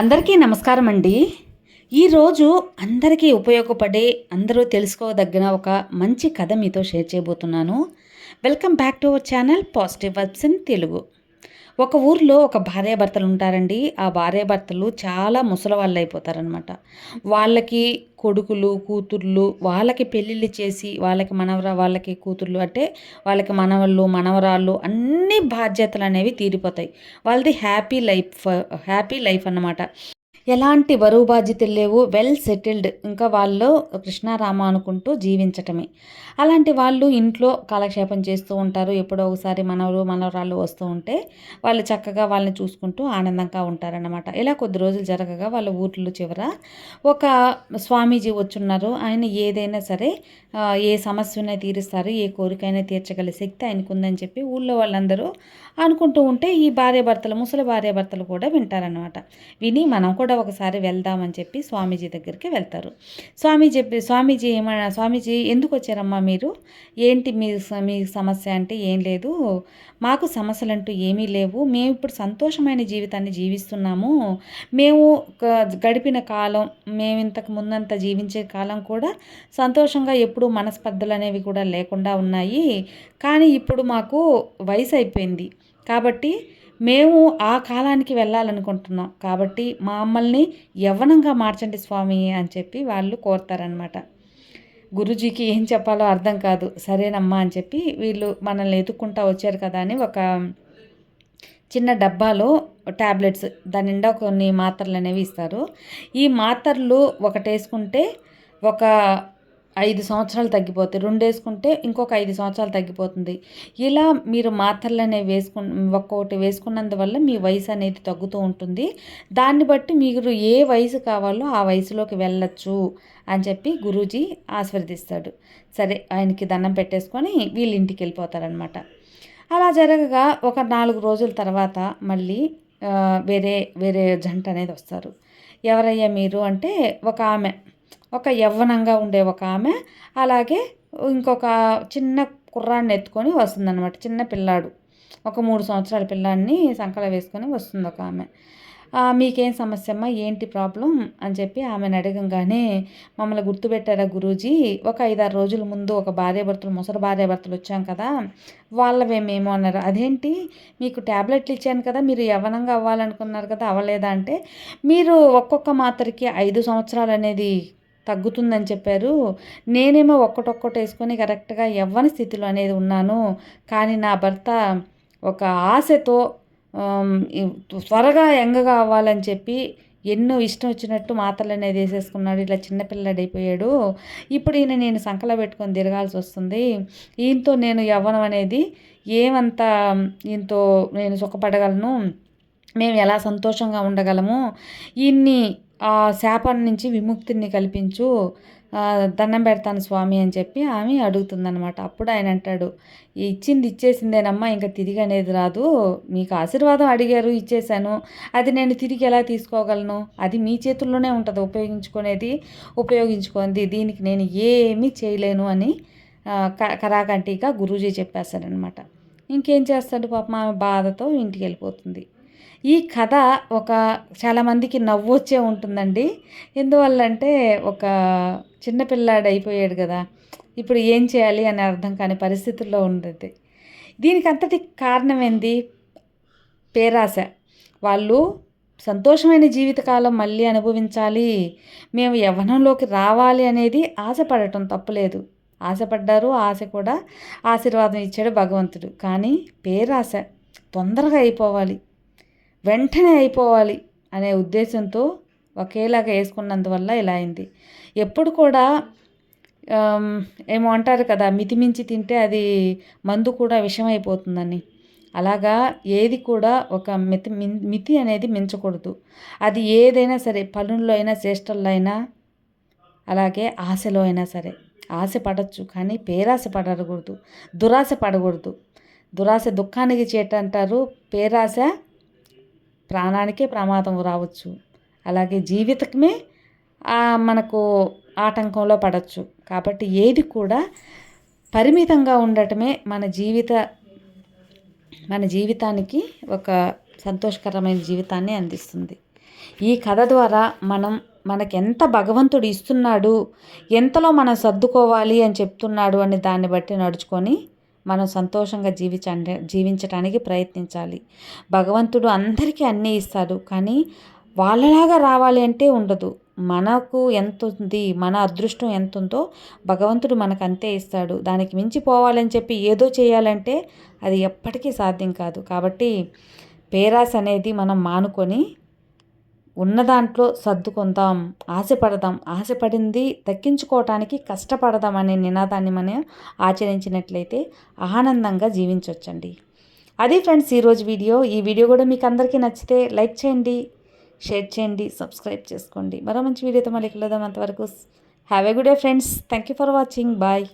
అందరికీ నమస్కారం అండి. ఈరోజు అందరికీ ఉపయోగపడే అందరూ తెలుసుకోదగిన ఒక మంచి కథ మీతో షేర్ చేయబోతున్నాను. Welcome back to our channel positive verbs in Telugu. ఒక ఊర్లో ఒక భార్యాభర్తలు ఉంటారండి. ఆ భార్యాభర్తలు చాలా ముసలి వాళ్ళు అయిపోతారనమాట వాళ్ళకి కొడుకులు కూతుర్లు వాళ్ళకి పెళ్ళిళ్ళు చేసి వాళ్ళకి మనవర వాళ్ళకి కూతుర్లు అంటే వాళ్ళకి మనవళ్ళు మనవరాళ్ళు అన్ని బాధ్యతలు అనేవి తీరిపోతాయి. వాళ్ళది హ్యాపీ లైఫ్ హ్యాపీ లైఫ్ అన్నమాట. ఎలాంటి బరువు బాధ్యతలు లేవు వెల్ సెటిల్డ్. ఇంకా వాళ్ళు కృష్ణారామ అనుకుంటూ జీవించటమే. అలాంటి వాళ్ళు ఇంట్లో కాలక్షేపం చేస్తూ ఉంటారు. ఎప్పుడో ఒకసారి మనవరు మనవరాళ్ళు వస్తూ ఉంటే వాళ్ళు చక్కగా వాళ్ళని చూసుకుంటూ ఆనందంగా ఉంటారన్నమాట. ఇలా కొద్ది రోజులు జరగగా వాళ్ళ ఊర్లో చివర ఒక స్వామీజీ వచ్చున్నారు. ఆయన ఏదైనా సరే ఏ సమస్యనే తీరుస్తారు. ఏ కోరికైనా తీర్చగల శక్తి ఆయనకు ఉందని చెప్పి ఊళ్ళో వాళ్ళందరూ అనుకుంటూ ఉంటే ఈ భార్యాభర్తలు ముసలి భార్యాభర్తలు కూడా వింటారనమాట విని మనం కూడా ఒకసారి వెళ్దామని చెప్పి స్వామీజీ దగ్గరికి వెళ్తారు. స్వామి చెప్పి స్వామీజీ ఏమన్నా స్వామీజీ ఎందుకు వచ్చారమ్మా మీరు? ఏంటి మీ మీ సమస్య అంటే ఏం లేదు. మాకు సమస్యలు అంటూ ఏమీ లేవు. మేము ఇప్పుడు సంతోషమైన జీవితాన్ని జీవిస్తున్నాము. మేము గడిపిన కాలం మేము ఇంతకు ముందంత జీవించే కాలం కూడా సంతోషంగా ఎప్పుడు మనస్పర్ధలు అనేవి కూడా లేకుండా ఉన్నాయి. కానీ ఇప్పుడు మాకు వయసు అయిపోయింది. కాబట్టి మేము ఆ కాలానికి వెళ్ళాలనుకుంటున్నాం. కాబట్టి మమ్మల్ని యవ్వనంగా మార్చండి స్వామి అని చెప్పి వాళ్ళు కోరుతారనమాట గురుజీకి ఏం చెప్పాలో అర్థం కాదు. సరేనమ్మా అని చెప్పి వీళ్ళు మనల్ని ఎదుక్కుంటా వచ్చారు కదా అని ఒక చిన్న డబ్బాలో ట్యాబ్లెట్స్ దాని నిండా కొన్ని మాత్రలు అనేవి ఇస్తారు. ఈ మాత్రలు ఒకటి వేసుకుంటే ఒక ఐదు సంవత్సరాలు తగ్గిపోతాయి రెండు వేసుకుంటే ఇంకొక ఐదు సంవత్సరాలు తగ్గిపోతుంది. ఇలా మీరు మాత్రలు అనేవి వేసుకు ఒక్కొక్కటి వేసుకున్నందువల్ల మీ వయసు అనేది తగ్గుతూ ఉంటుంది. దాన్ని బట్టి మీరు ఏ వయసు కావాలో ఆ వయసులోకి వెళ్ళచ్చు అని చెప్పి గురూజీ ఆశీర్వదిస్తాడు. సరే ఆయనకి దండం పెట్టేసుకొని వీళ్ళ ఇంటికి వెళ్ళిపోతారనమాట అలా జరగగా ఒక నాలుగు రోజుల తర్వాత మళ్ళీ వేరే వేరే జంట అనేది వస్తారు. ఎవరయ్యా మీరు? అంటే ఒక ఆమె. ఒక యవ్వనంగా ఉండే ఒక ఆమె అలాగే ఇంకొక చిన్న కుర్రాన్ని ఎత్తుకొని వస్తుందన్నమాట చిన్న పిల్లాడు. ఒక మూడు సంవత్సరాల పిల్లాడిని సంకల వేసుకొని వస్తుంది ఒక ఆమె. మీకేం సమస్యమ్మా? ఏంటి ప్రాబ్లం? అని చెప్పి ఆమెను అడగంగానే మమ్మల్ని గుర్తుపెట్టారా గురూజీ? ఒక ఐదారు రోజుల ముందు ఒక భార్యాభర్తలు ముసలి భార్యాభర్తలు వచ్చాం కదా వాళ్ళవేమేమో అన్నారు. అదేంటి? మీకు ట్యాబ్లెట్లు ఇచ్చాను కదా మీరు యవ్వనంగా అవ్వాలనుకున్నారు కదా అవ్వలేదా? అంటే మీరు ఒక్కొక్క మాత్రకి ఐదు సంవత్సరాలు అనేది తగ్గుతుందని చెప్పారు. నేనేమో ఒక్కటొక్కటి వేసుకొని కరెక్ట్గా యవ్వన స్థితిలో అనేది ఉన్నాను. కానీ నా భర్త ఒక ఆశతో త్వరగా యంగగా అవ్వాలని చెప్పి ఎన్నో ఇష్టం వచ్చినట్టు మాత్రలు అనేది వేసేసుకున్నాడు. ఇట్లా చిన్నపిల్లడైపోయాడు ఇప్పుడు ఈయన నేను సంకల పెట్టుకొని తిరగాల్సి వస్తుంది. ఈయనతో నేను యవ్వనం అనేది ఏమంత ఈయనతో నేను సుఖపడగలను. మేము ఎలా సంతోషంగా ఉండగలము ఇన్ని ఆ శాపం నుంచి విముక్తిని కల్పించు దండం పెడతాను స్వామి అని చెప్పి ఆమె అడుగుతుందనమాట అప్పుడు ఆయన అంటాడు ఇచ్చింది ఇచ్చేసిందేనమ్మా ఇంకా తిరిగి అనేది రాదు. మీకు ఆశీర్వాదం అడిగారు ఇచ్చేశాను. అది నేను తిరిగి ఎలా తీసుకోగలను? అది మీ చేతుల్లోనే ఉంటుంది ఉపయోగించుకునేది ఉపయోగించుకోండి దీనికి నేను ఏమీ చేయలేను అని క- కరాకంటిగా గురూజీ చెప్పేస్తాడనమాట ఇంకేం చేస్తాడు పాపం ఆమె బాధతో ఇంటికి వెళ్ళిపోతుంది. ఈ కథ ఒక చాలామందికి నవ్వొచ్చే ఉంటుందండి. ఎందువల్ల అంటే ఒక చిన్నపిల్లాడు అయిపోయాడు కదా. ఇప్పుడు ఏం చేయాలి అని అర్థం కాని పరిస్థితుల్లో ఉండేది. దీనికి అంతటి కారణం ఏంది పేరాశ. వాళ్ళు సంతోషమైన జీవితకాలం మళ్ళీ అనుభవించాలి. మేము యవ్వనంలోకి రావాలి అనేది ఆశపడటం తప్పులేదు. ఆశపడ్డారు ఆశ కూడా ఆశీర్వాదం ఇచ్చాడు భగవంతుడు. కానీ పేరాశ తొందరగా అయిపోవాలి. వెంటనే అయిపోవాలి అనే ఉద్దేశంతో ఒకేలాగా వేసుకున్నందువల్ల ఇలా అయింది. ఎప్పుడు కూడా ఏమో అంటారు కదా మితిమించి తింటే అది మందు కూడా విషమైపోతుందని. అలాగా ఏది కూడా ఒక మితి మితి అనేది మించకూడదు. అది ఏదైనా సరే పనుల్లో అయినా చేష్టల్లో అయినా అలాగే ఆశలో అయినా సరే. ఆశ పడచ్చు కానీ పేరాశ పడకూడదు. దురాశ పడకూడదు. దురాశ దుఃఖానికి చేట అంటారు పేరాశ ప్రాణానికే ప్రమాదం రావచ్చు. అలాగే జీవితమే మనకు ఆటంకంలో పడవచ్చు కాబట్టి ఏది కూడా పరిమితంగా ఉండటమే మన జీవిత మన జీవితానికి ఒక సంతోషకరమైన జీవితాన్ని అందిస్తుంది. ఈ కథ ద్వారా మనం మనకి ఎంత భగవంతుడు ఇస్తున్నాడు ఎంతలో మనం సర్దుకోవాలి అని చెప్తున్నాడు అని దాన్ని బట్టి నడుచుకొని మనం సంతోషంగా జీవించ జీవించటానికి ప్రయత్నించాలి. భగవంతుడు అందరికీ అన్నీ ఇస్తాడు కానీ వాళ్ళలాగా రావాలి అంటే ఉండదు. మనకు ఎంత ఉంది మన అదృష్టం ఎంత ఉందో భగవంతుడు మనకు అంతే ఇస్తాడు. దానికి మించి పోవాలని చెప్పి ఏదో చేయాలంటే అది ఎప్పటికీ సాధ్యం కాదు. కాబట్టి పేరాస్ అనేది మనం మానుకొని ఉన్న దాంట్లో సర్దుకుందాం ఆశపడదాం. ఆశపడింది దక్కించుకోవటానికి కష్టపడదాం అనే నినాదాన్ని మనం ఆచరించినట్లయితే ఆనందంగా జీవించవచ్చండి అది ఫ్రెండ్స్ ఈరోజు వీడియో. ఈ వీడియో కూడా మీకు అందరికీ నచ్చితే లైక్ చేయండి షేర్ చేయండి సబ్స్క్రైబ్ చేసుకోండి. మరో మంచి వీడియోతో మళ్ళీ కలుద్దాం. అంతవరకు have a good day friends. Thank you for watching. Bye.